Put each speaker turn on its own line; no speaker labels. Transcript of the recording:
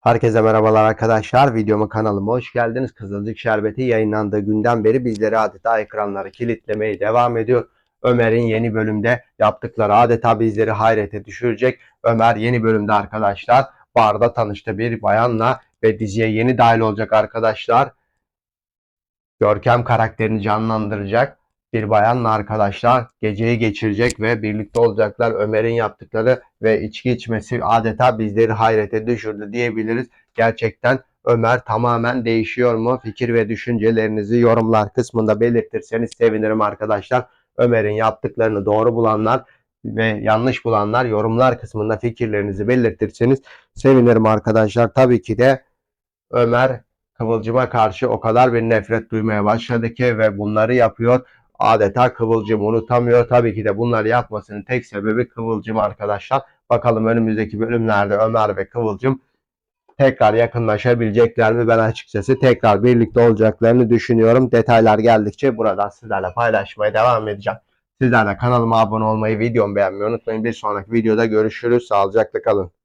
Herkese merhabalar arkadaşlar. Videoma kanalıma hoş geldiniz. Kızılcık Şerbeti yayınlandığı günden beri bizleri adeta ekranları kilitlemeye devam ediyor. Ömer'in yeni bölümde yaptıkları adeta bizleri hayrete düşürecek. Ömer yeni bölümde arkadaşlar barda tanıştı bir bayanla ve diziye yeni dahil olacak arkadaşlar. Görkem karakterini canlandıracak bir bayanla arkadaşlar geceyi geçirecek ve birlikte olacaklar. Ömer'in yaptıkları ve içki içmesi adeta bizleri hayrete düşürdü diyebiliriz. Gerçekten Ömer tamamen değişiyor mu? Fikir ve düşüncelerinizi yorumlar kısmında belirtirseniz sevinirim arkadaşlar. Ömer'in yaptıklarını doğru bulanlar ve yanlış bulanlar yorumlar kısmında fikirlerinizi belirtirseniz sevinirim arkadaşlar. Tabii ki de Ömer Kıvılcım'a karşı o kadar bir nefret duymaya başladı ki ve bunları yapıyor. Adeta Kıvılcım unutamıyor. Tabii ki de bunları yapmasının tek sebebi Kıvılcım arkadaşlar. Bakalım önümüzdeki bölümlerde Ömer ve Kıvılcım tekrar yakınlaşabilecekler mi? Ben açıkçası tekrar birlikte olacaklarını düşünüyorum. Detaylar geldikçe buradan sizlerle paylaşmaya devam edeceğim. Sizler de kanalıma abone olmayı, videomu beğenmeyi unutmayın. Bir sonraki videoda görüşürüz. Sağlıcakla kalın.